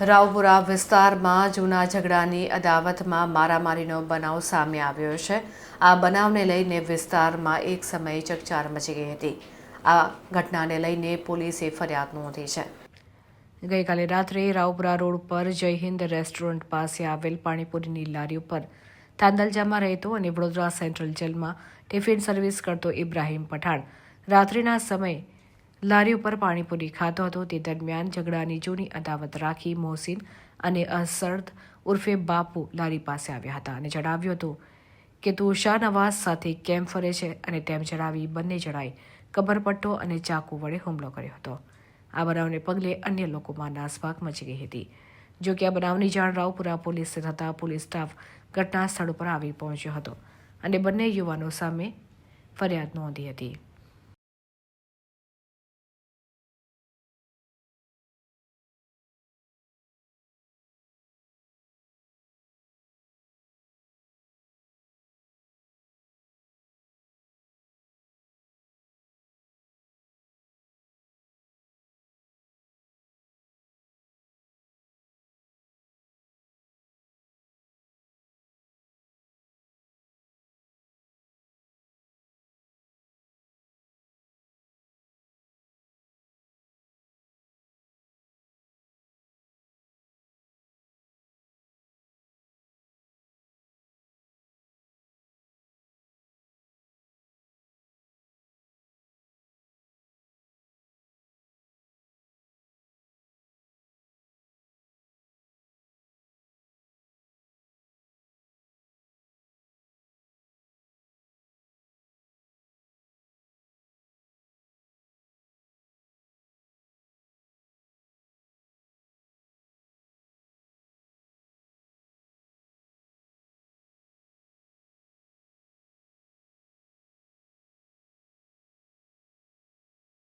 રાવપુરા વિસ્તારમાં જૂના ઝઘડાની અદાવતમાં મારામારીનો બનાવ સામે આવ્યો છે. આ બનાવને લઈને વિસ્તારમાં એક સમયે ચકચાર મચી ગઈ હતી. આ ઘટનાને લઈને પોલીસે ફરિયાદ નોંધી છે. ગઈકાલે રાત્રે રાવપુરા રોડ પર જય હિન્દ રેસ્ટોરન્ટ પાસે આવેલ પાણીપુરીની લારી ઉપર તાંદલજામાં રહેતો અને વડોદરા સેન્ટ્રલ જેલમાં ટિફિન સર્વિસ કરતો ઇબ્રાહીમ પઠાણ રાત્રિના સમયે લારી ઉપર પાણીપુરી ખાતો હતો. તે દરમિયાન ઝઘડાની જૂની અદાવત રાખી મોહસિન અને અસરદ ઉર્ફે બાપુ લારી પાસે આવ્યા હતા અને જણાવ્યું હતું કે, તું શાહનવાઝ સાથે કેમ ફરે છે? અને તેમ જણાવી બંને જણાએ કબરપટ્ટો અને ચાકુ વડે હુમલો કર્યો હતો. આ બનાવને પગલે અન્ય લોકોમાં નાસભાગ મચી ગઈ હતી. જો કે આ બનાવની જાણ રાવપુરા પોલીસને થતાં પોલીસ સ્ટાફ ઘટના સ્થળ પર આવી પહોંચ્યો હતો અને બંને યુવાનો સામે ફરિયાદ નોંધી હતી.